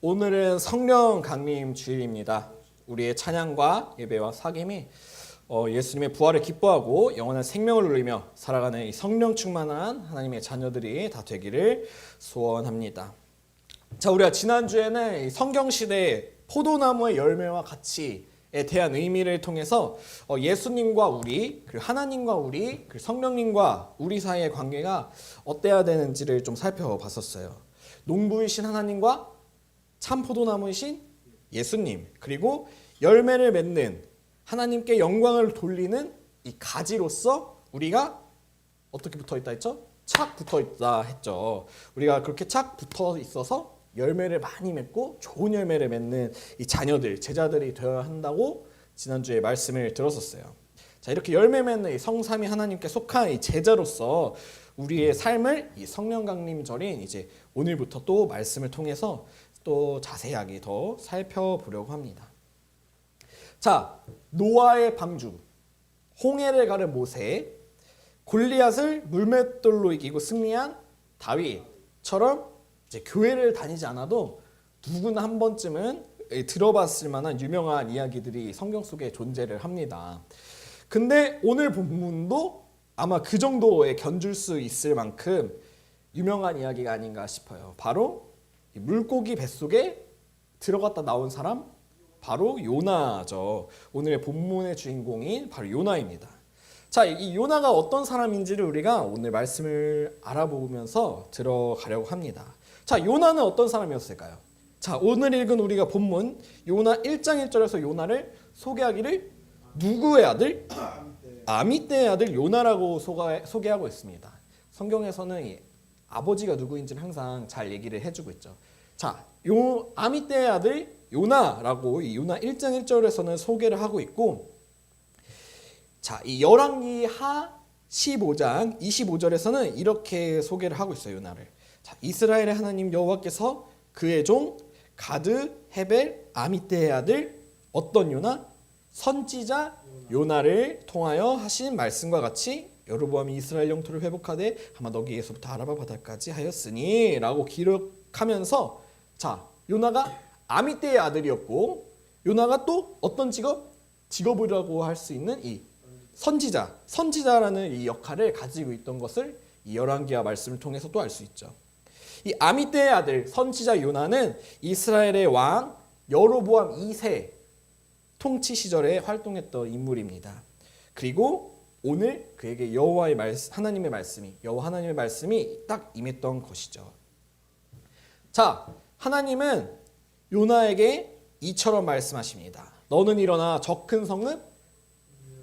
오늘은 성령 강림 주일입니다. 우리의 찬양과 예배와 사김이 어, 예수님의 부활을 기뻐하고 영원한 생명을 누리며 살아가는 이 성령 충만한 하나님의 자녀들이 다 되기를 소원합니다. 자, 우리가 지난주에는 이 성경 시대의 포도나무의 열매와 가치에 대한 의미를 통해서 어, 예수님과 우리, 그리고 하나님과 우리, 그리고 성령님과 우리 사이의 관계가 어때야 되는지를 좀 살펴봤었어요. 농부이신 하나님과 참 포도나무이신 예수님, 그리고 열매를 맺는 하나님께 영광을 돌리는 이 가지로서 우리가 어떻게 붙어 있다 했죠? 착 붙어 있다 했죠. 우리가 그렇게 착 붙어 있어서 열매를 많이 맺고 좋은 열매를 맺는 이 자녀들, 제자들이 되어야 한다고 지난주에 말씀을 들었었어요. 자, 이렇게 열매 맺는 이 성삼위 하나님께 속한 이 제자로서 우리의 삶을 이 성령 강림절인 이제 오늘부터 또 말씀을 통해서 또 자세하게 더 살펴보려고 합니다. 자, 노아의 방주, 홍해를 가른 모세, 골리앗을 물맷돌로 이기고 승리한 다윗처럼 이제 교회를 다니지 않아도 누구나 한 번쯤은 들어봤을 만한 유명한 이야기들이 성경 속에 존재를 합니다. 근데 오늘 본문도 아마 그 정도에 견줄 수 있을 만큼 유명한 이야기가 아닌가 싶어요. 바로 이 물고기 뱃속에 들어갔다 나온 사람 바로 요나죠. 오늘의 본문의 주인공인 바로 요나입니다. 자, 이 요나가 어떤 사람인지를 우리가 오늘 말씀을 알아보면서 들어가려고 합니다. 자, 요나는 어떤 사람이었을까요? 자, 오늘 읽은 우리가 본문 요나 1장 1절에서 요나를 소개하기를 누구의 아들? 아미떼의 아들 요나라고 소개하고 있습니다. 성경에서는 이 아버지가 누구인지를 항상 잘 얘기를 해주고 있죠. 자, 요 아미떼의 아들 요나라고 이 요나 1장 1절에서는 소개를 하고 있고 자, 이 열왕기 하 15장 25절에서는 이렇게 소개를 하고 있어요, 요나를. 자, 이스라엘의 하나님 여호와께서 그의 종 가드 헤벨 아미떼의 아들 어떤 요나 선지자 요나를 통하여 하신 말씀과 같이 여로보암이 이스라엘 영토를 회복하되 아마 너기에서부터 아라바 바다까지 하였으니라고 기록하면서 자 요나가 아미떼의 아들이었고 요나가 또 어떤 직업 직업이라고 할 수 있는 이 선지자 선지자라는 이 역할을 가지고 있던 것을 이 열왕기와 말씀을 통해서 또 알 수 있죠. 이 아미떼의 아들 선지자 요나는 이스라엘의 왕 여로보암 2세 통치 시절에 활동했던 인물입니다. 그리고 오늘 그에게 여호와의 말씀, 하나님의 말씀이 여호와 하나님의 말씀이 딱 임했던 것이죠. 자, 하나님은 요나에게 이처럼 말씀하십니다. 너는 일어나 저 큰 성읍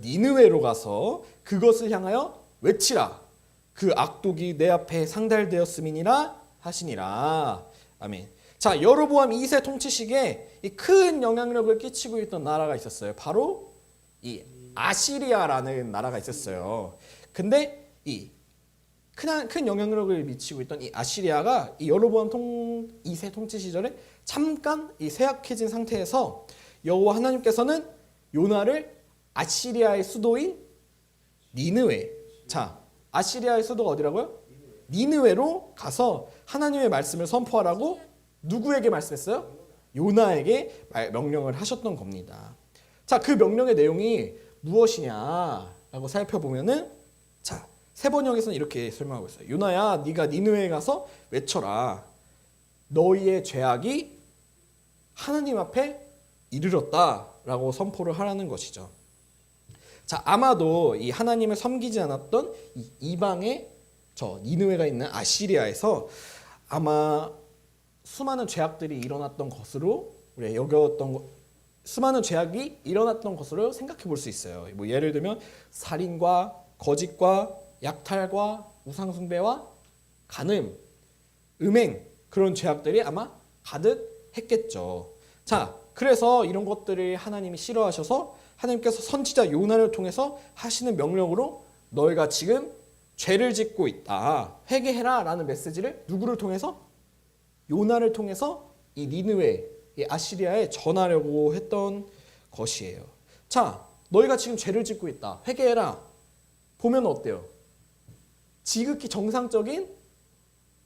니느웨로 가서 그것을 향하여 외치라. 그 악독이 내 앞에 상달되었음이니라 하시니라. 아멘. 자, 여로보암 2세 통치 시기에 이큰 영향력을 끼치고 있던 나라가 있었어요. 바로 이 아시리아라는 나라가 있었어요. 근데 이 큰, 큰 영향력을 미치고 있던 이 아시리아가 이 여로보암 통 2세 통치 시절에 잠깐 이 쇠약해진 상태에서 여호와 하나님께서는 요나를 아시리아의 수도인 니느웨. 자, 아시리아의 수도가 어디라고요? 니느웨로 가서 하나님의 말씀을 선포하라고 누구에게 말씀했어요? 요나에게 명령을 하셨던 겁니다. 자, 그 명령의 내용이 무엇이냐라고 살펴보면은 자, 세 번역에서는 이렇게 설명하고 있어요. 요나야, 네가 니느웨에 가서 외쳐라. 너희의 죄악이 하나님 앞에 이르렀다라고 선포를 하라는 것이죠. 자, 아마도 이 하나님을 섬기지 않았던 이 이방의 저 니느웨가 있는 아시리아에서 아마 수많은 죄악들이 일어났던 것으로 우리가 여겼던 거, 수많은 죄악이 일어났던 것으로 생각해 볼 수 있어요. 뭐 예를 들면 살인과 거짓과 약탈과 우상숭배와 간음, 음행 그런 죄악들이 아마 가득했겠죠. 자, 그래서 이런 것들을 하나님이 싫어하셔서 하나님께서 선지자 요나를 통해서 하시는 명령으로 너희가 지금 죄를 짓고 있다. 회개해라 라는 메시지를 누구를 통해서 요나를 통해서 이 니느웨, 이 아시리아에 전하려고 했던 것이에요. 자, 너희가 지금 죄를 짓고 있다. 회개해라. 보면 어때요? 지극히 정상적인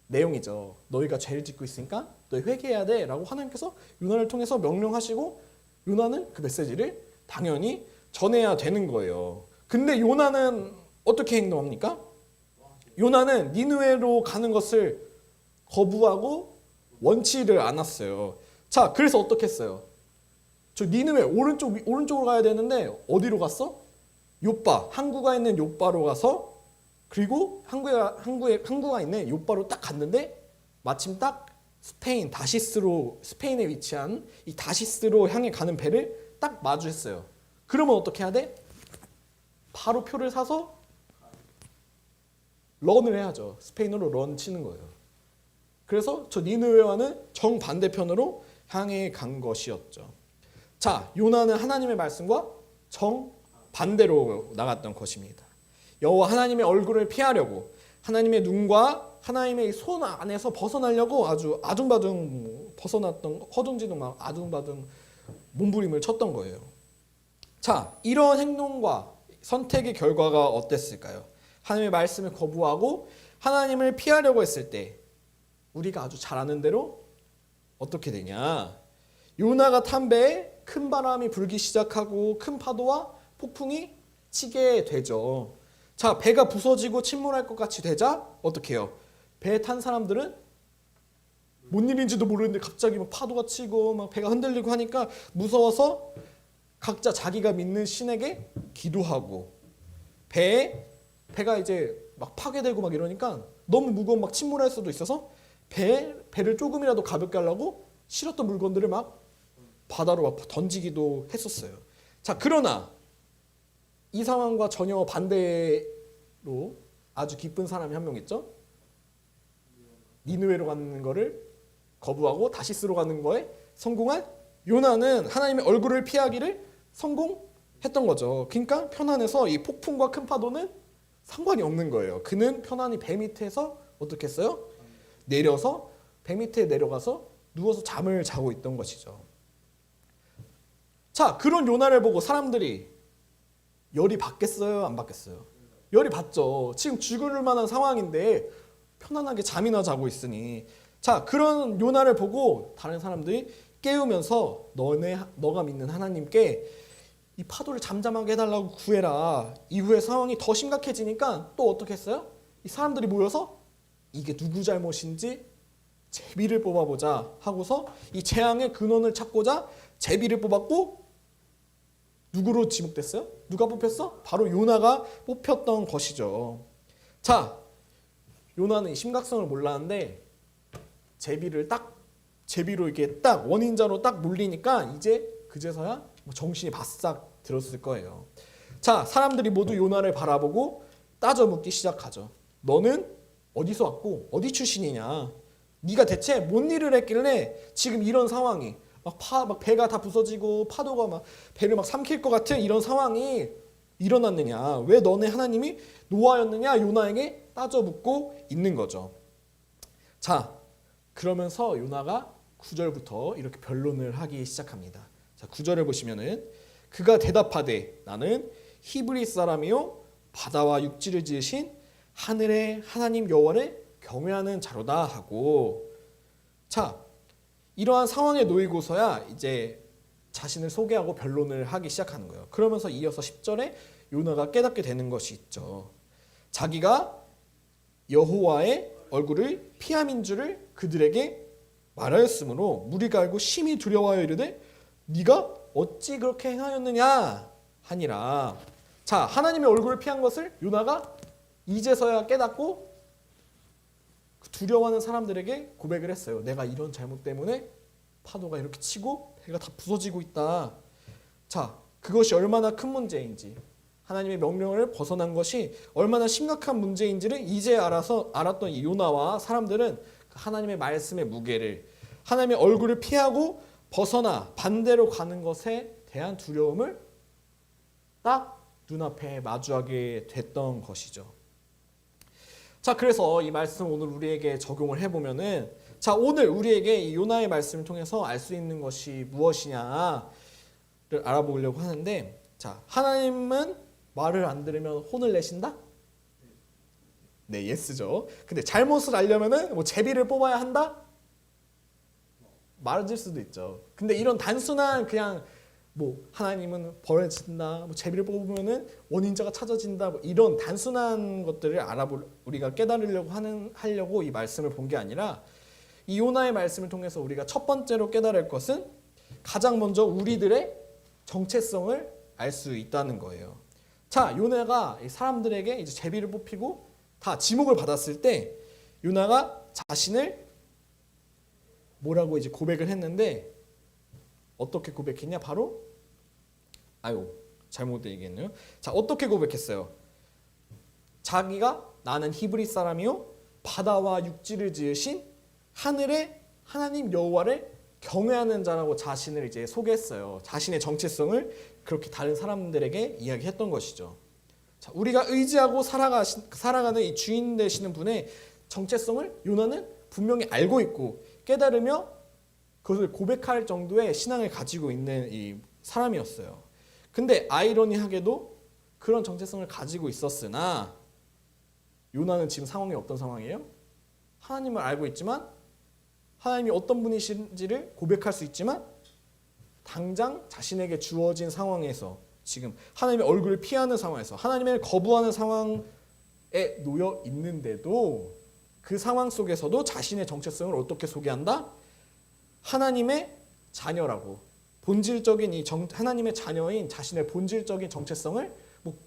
내용이죠. 너희가 죄를 짓고 있으니까 너희 회개해야 돼 라고 하나님께서 요나를 통해서 명령하시고 요나는 그 메시지를 당연히 전해야 되는 거예요. 근데 요나는 어떻게 행동합니까? 요나는 니누에로 가는 것을 거부하고 원치를 않았어요. 자, 그래서 어떻게 했어요? 저 니누에 오른쪽 위- 오른쪽으로 가야 되는데 어디로 갔어? 요빠 항구가 있는 요빠로 가서 그리고 항구에 항구에 항구가 있는 요빠로 딱 갔는데 마침 딱 스페인 다시스로 스페인에 위치한 이 다시스로 향해 가는 배를 딱 마주했어요. 그러면 어떻게 해야 돼? 바로 표를 사서 런을 해야죠. 스페인어로 런 치는 거예요. 그래서 저 니느웨와는 정반대편으로 향해 간 것이었죠. 자, 요나는 하나님의 말씀과 정 반대로 나갔던 것입니다. 여호와 하나님의 얼굴을 피하려고 하나님의 눈과 하나님의 손 안에서 벗어나려고 아주 아둥바둥 벗어났던 허둥지둥 막 아둥바둥 몸부림을 쳤던 거예요. 자, 이런 행동과 선택의 결과가 어땠을까요? 하나님의 말씀을 거부하고 하나님을 피하려고 했을 때 우리가 아주 잘 아는 대로 어떻게 되냐? 요나가 탄 배에 큰 바람이 불기 시작하고 큰 파도와 폭풍이 치게 되죠. 자, 배가 부서지고 침몰할 것 같이 되자 어떻게 해요? 배에 탄 사람들은 뭔 일인지도 모르는데 갑자기 막 파도가 치고 막 배가 흔들리고 하니까 무서워서 각자 자기가 믿는 신에게 기도하고 배에 배가 이제 막 파괴되고 막 이러니까 너무 무거운 막 침몰할 수도 있어서 배 배를 조금이라도 가볍게 하려고 실었던 물건들을 막 바다로 막 던지기도 했었어요. 자 그러나 이 상황과 전혀 반대로 아주 기쁜 사람이 한 명 있죠. 니느웨로 가는 거를 거부하고 다시스로 가는 거에 성공한 요나는 하나님의 얼굴을 피하기를 성공했던 거죠. 그러니까 편안해서 이 폭풍과 큰 파도는 상관이 없는 거예요. 그는 편안히 배 밑에서 어떻게 했어요? 내려서 배 밑에 내려가서 누워서 잠을 자고 있던 것이죠. 자, 그런 요나를 보고 사람들이 열이 받겠어요? 안 받겠어요? 열이 받죠. 지금 죽을 만한 상황인데 편안하게 잠이나 자고 있으니 자 그런 요나를 보고 다른 사람들이 깨우면서 너네 너가 믿는 하나님께 이 파도를 잠잠하게 해달라고 구해라. 이후에 상황이 더 심각해지니까 또 어떻게 했어요? 이 사람들이 모여서 이게 누구 잘못인지 제비를 뽑아보자 하고서 이 재앙의 근원을 찾고자 제비를 뽑았고 누구로 지목됐어요? 누가 뽑혔어? 바로 요나가 뽑혔던 것이죠. 자, 요나는 이 심각성을 몰랐는데 제비를 딱 제비로 이렇게 딱 원인자로 딱 물리니까 이제 그제서야 뭐 정신이 바싹 들었을 거예요. 자, 사람들이 모두 요나를 바라보고 따져 묻기 시작하죠. 너는 어디서 왔고 어디 출신이냐? 네가 대체 뭔 일을 했길래 지금 이런 상황이 막, 파, 막 배가 다 부서지고 파도가 막 배를 막 삼킬 것 같은 이런 상황이 일어났느냐? 왜 너네 하나님이 노아였느냐? 요나에게 따져 묻고 있는 거죠. 자, 그러면서 요나가 9절부터 이렇게 변론을 하기 시작합니다. 자, 9절을 보시면은 그가 대답하되 나는 히브리 사람이요 바다와 육지를 지으신 하늘의 하나님 여호와를 경외하는 자로다 하고 자, 이러한 상황에 놓이고서야 이제 자신을 소개하고 변론을 하기 시작하는 거예요. 그러면서 이어서 10절에 요나가 깨닫게 되는 것이 있죠. 자기가 여호와의 얼굴을 피함인 줄을 그들에게 말하였으므로 무리가 알고 심히 두려워하여 이르되 네가 어찌 그렇게 행하였느냐 하니라. 자, 하나님의 얼굴을 피한 것을 요나가 이제서야 깨닫고 그 두려워하는 사람들에게 고백을 했어요. 내가 이런 잘못 때문에 파도가 이렇게 치고 배가 다 부서지고 있다. 자, 그것이 얼마나 큰 문제인지 하나님의 명령을 벗어난 것이 얼마나 심각한 문제인지를 이제 알아서 알았던 이 요나와 사람들은 그 하나님의 말씀의 무게를 하나님의 얼굴을 피하고 벗어나 반대로 가는 것에 대한 두려움을 딱 눈앞에 마주하게 됐던 것이죠. 자, 그래서 이 말씀 오늘 우리에게 적용을 해보면은 자, 오늘 우리에게 이 요나의 말씀을 통해서 알 수 있는 것이 무엇이냐를 알아보려고 하는데 자, 하나님은 말을 안 들으면 혼을 내신다? 네, 예스죠. 근데 잘못을 알려면은 뭐 제비를 뽑아야 한다? 말해줄 수도 있죠. 근데 이런 단순한 그냥 뭐 하나님은 벌을 진다, 뭐 제비를 뽑으면은 원인자가 찾아진다, 뭐 이런 단순한 것들을 알아볼 우리가 깨달으려고 하는 하려고 이 말씀을 본 게 아니라 이 요나의 말씀을 통해서 우리가 첫 번째로 깨달을 것은 가장 먼저 우리들의 정체성을 알 수 있다는 거예요. 자, 요나가 이 사람들에게 이제 제비를 뽑히고 다 지목을 받았을 때 요나가 자신을 뭐라고 이제 고백을 했는데 어떻게 고백했냐? 바로 아유 잘못 얘기했네요. 자 어떻게 고백했어요? 자기가 나는 히브리 사람이요 바다와 육지를 지으신 하늘의 하나님 여호와를 경외하는 자라고 자신을 이제 소개했어요. 자신의 정체성을 그렇게 다른 사람들에게 이야기했던 것이죠. 자, 우리가 의지하고 살아가 살아가는 이 주인 되시는 분의 정체성을 요나는 분명히 알고 있고 깨달으며 그것을 고백할 정도의 신앙을 가지고 있는 이 사람이었어요. 근데 아이러니하게도 그런 정체성을 가지고 있었으나 요나는 지금 상황이 어떤 상황이에요? 하나님을 알고 있지만 하나님이 어떤 분이신지를 고백할 수 있지만 당장 자신에게 주어진 상황에서 지금 하나님의 얼굴을 피하는 상황에서 하나님을 거부하는 상황에 놓여 있는데도 그 상황 속에서도 자신의 정체성을 어떻게 소개한다? 하나님의 자녀라고 본질적인 이 정, 하나님의 자녀인 자신의 본질적인 정체성을 뭐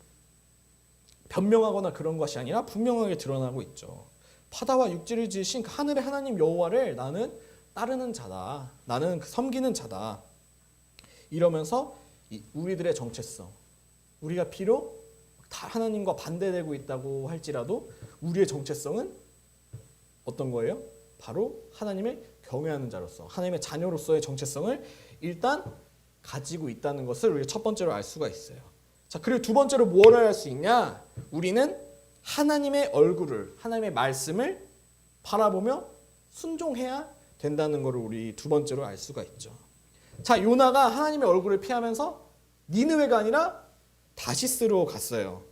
변명하거나 그런 것이 아니라 분명하게 드러나고 있죠. 바다와 육지를 지으신 그 하늘의 하나님 여호와를 나는 따르는 자다. 나는 그 섬기는 자다. 이러면서 이 우리들의 정체성, 우리가 비록 다 하나님과 반대되고 있다고 할지라도 우리의 정체성은 어떤 거예요? 바로 하나님을 경외하는 자로서 하나님의 자녀로서의 정체성을 일단 가지고 있다는 것을 우리가 첫 번째로 알 수가 있어요. 자, 그리고 두 번째로 무엇을 할수 있냐? 우리는 하나님의 얼굴을 하나님의 말씀을 바라보며 순종해야 된다는 것을 우리 두 번째로 알 수가 있죠. 자, 요나가 하나님의 얼굴을 피하면서 니느웨가 아니라 다시스로 갔어요.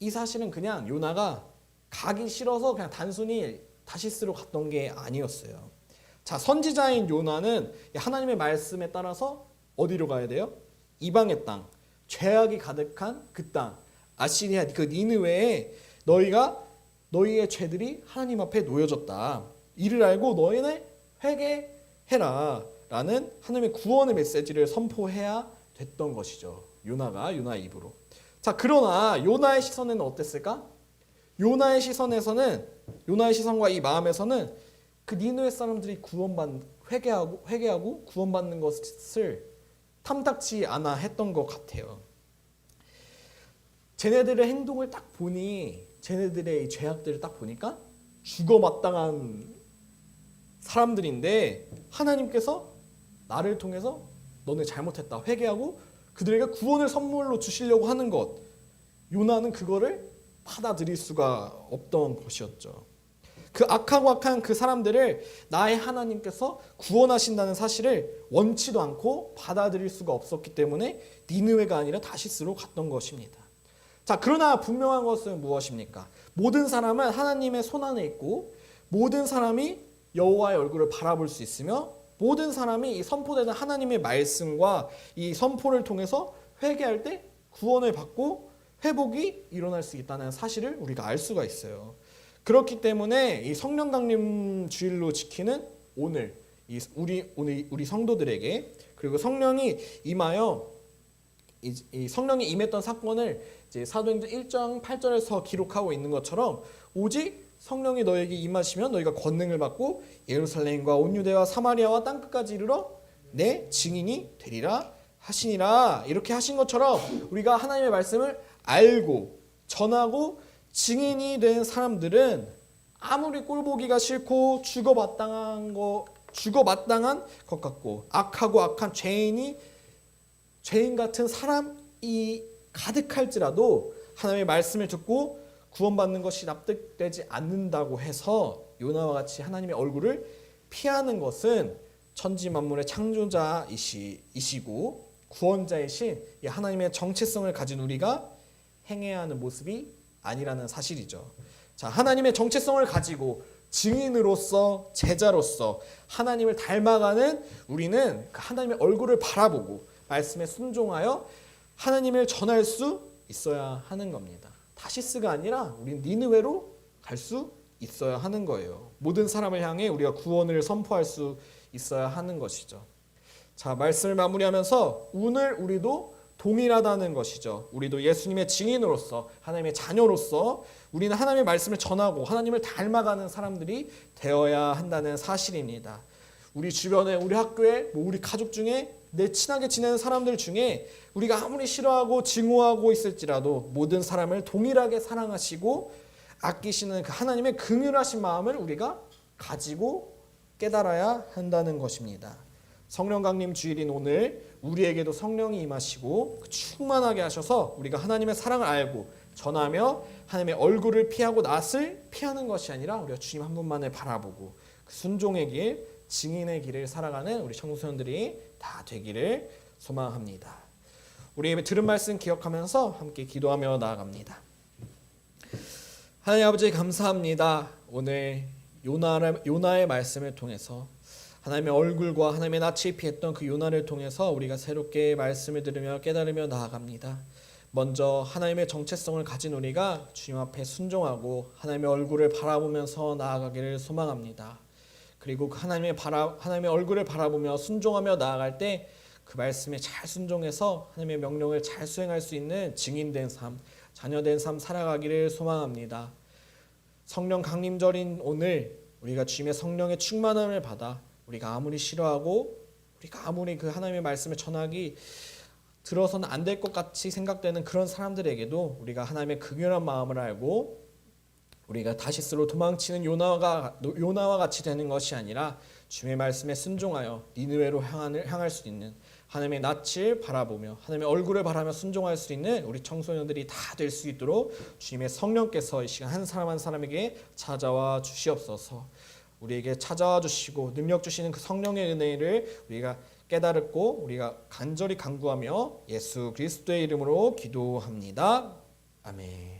이 사실은 그냥 요나가 가기 싫어서 그냥 단순히 다시스로 갔던 게 아니었어요. 자, 선지자인 요나는 하나님의 말씀에 따라서 어디로 가야 돼요? 이방의 땅, 죄악이 가득한 그 땅, 아시리아 그 니느웨에 너희가 너희의 죄들이 하나님 앞에 놓여졌다. 이를 알고 너희는 회개해라. 라는 하나님의 구원의 메시지를 선포해야 됐던 것이죠. 요나가 요나의 입으로. 자, 그러나 요나의 시선에는 어땠을까? 요나의 시선에서는 요나의 시선과 이 마음에서는 그 니느웨 사람들이 구원받 회개하고 회개하고 구원받는 것을 탐탁치 않아 했던 것 같아요. 쟤네들의 행동을 딱 보니 쟤네들의 이 죄악들을 딱 보니까 죽어 마땅한 사람들인데 하나님께서 나를 통해서 너네 잘못했다 회개하고 그들에게 구원을 선물로 주시려고 하는 것 요나는 그거를 받아들일 수가 없던 것이었죠. 그 악하고 악한 그 사람들을 나의 하나님께서 구원하신다는 사실을 원치도 않고 받아들일 수가 없었기 때문에 니느웨가 아니라 다시스로 갔던 것입니다. 자, 그러나 분명한 것은 무엇입니까? 모든 사람은 하나님의 손 안에 있고 모든 사람이 여호와의 얼굴을 바라볼 수 있으며 모든 사람이 이 선포되는 하나님의 말씀과 이 선포를 통해서 회개할 때 구원을 받고 회복이 일어날 수 있다는 사실을 우리가 알 수가 있어요. 그렇기 때문에 이 성령 강림 주일로 지키는 오늘 이 우리 오늘 우리 성도들에게 그리고 성령이 임하여 이, 이 성령이 임했던 사건을 이제 사도행전 1장 8절에서 기록하고 있는 것처럼 오직 성령이 너에게 임하시면 너희가 권능을 받고 예루살렘과 온 유대와 사마리아와 땅 끝까지 이르러 내 증인이 되리라 하시니라 이렇게 하신 것처럼 우리가 하나님의 말씀을 알고 전하고 증인이 된 사람들은 아무리 꼴보기가 싫고 죽어 마땅한 거 죽어 마땅한 것 같고 악하고 악한 죄인이 죄인 같은 사람이 가득할지라도 하나님의 말씀을 듣고 구원받는 것이 납득되지 않는다고 해서 요나와 같이 하나님의 얼굴을 피하는 것은 천지 만물의 창조자이시고 구원자이신 이 하나님의 정체성을 가진 우리가 행해야 하는 모습이 아니라는 사실이죠. 자, 하나님의 정체성을 가지고 증인으로서 제자로서 하나님을 닮아가는 우리는 그 하나님의 얼굴을 바라보고 말씀에 순종하여 하나님을 전할 수 있어야 하는 겁니다. 다시스가 아니라 우린 니느웨로 갈 수 있어야 하는 거예요. 모든 사람을 향해 우리가 구원을 선포할 수 있어야 하는 것이죠. 자, 말씀을 마무리하면서 오늘 우리도 동일하다는 것이죠. 우리도 예수님의 증인으로서 하나님의 자녀로서 우리는 하나님의 말씀을 전하고 하나님을 닮아가는 사람들이 되어야 한다는 사실입니다. 우리 주변에 우리 학교에 뭐 우리 가족 중에 내 친하게 지내는 사람들 중에 우리가 아무리 싫어하고 증오하고 있을지라도 모든 사람을 동일하게 사랑하시고 아끼시는 그 하나님의 긍휼하신 마음을 우리가 가지고 깨달아야 한다는 것입니다. 성령 강림 주일인 오늘 우리에게도 성령이 임하시고 충만하게 하셔서 우리가 하나님의 사랑을 알고 전하며 하나님의 얼굴을 피하고 낯을 피하는 것이 아니라 우리가 주님 한 분만을 바라보고 그 순종의 길, 증인의 길을 살아가는 우리 청소년들이 다 되기를 소망합니다. 우리 들은 말씀 기억하면서 함께 기도하며 나아갑니다. 하나님 아버지 감사합니다. 오늘 요나를, 요나의 말씀을 통해서 하나님의 얼굴과 하나님의 낯을 피했던 그 요나를 통해서 우리가 새롭게 말씀을 들으며 깨달으며 나아갑니다. 먼저 하나님의 정체성을 가진 우리가 주님 앞에 순종하고 하나님의 얼굴을 바라보면서 나아가기를 소망합니다. 그리고 그 하나님의 바라 하나님의 얼굴을 바라보며 순종하며 나아갈 때 그 말씀에 잘 순종해서 하나님의 명령을 잘 수행할 수 있는 증인된 삶, 자녀된 삶 살아가기를 소망합니다. 성령 강림절인 오늘 우리가 주님의 성령의 충만함을 받아 우리가 아무리 싫어하고 우리가 아무리 그 하나님의 말씀을 전하기 들어서는 안 될 것 같이 생각되는 그런 사람들에게도 우리가 하나님의 극렬한 마음을 알고 우리가 다시스로 도망치는 요나가 요나와 같이 되는 것이 아니라 주님의 말씀에 순종하여 니느웨로 향할, 향할 수 있는 하나님의 낯을 바라보며 하나님의 얼굴을 바라며 순종할 수 있는 우리 청소년들이 다 될 수 있도록 주님의 성령께서 이 시간 한 사람 한 사람에게 찾아와 주시옵소서. 우리에게 찾아와 주시고 능력 주시는 그 성령의 은혜를 우리가 깨달았고 우리가 간절히 간구하며 예수 그리스도의 이름으로 기도합니다. 아멘.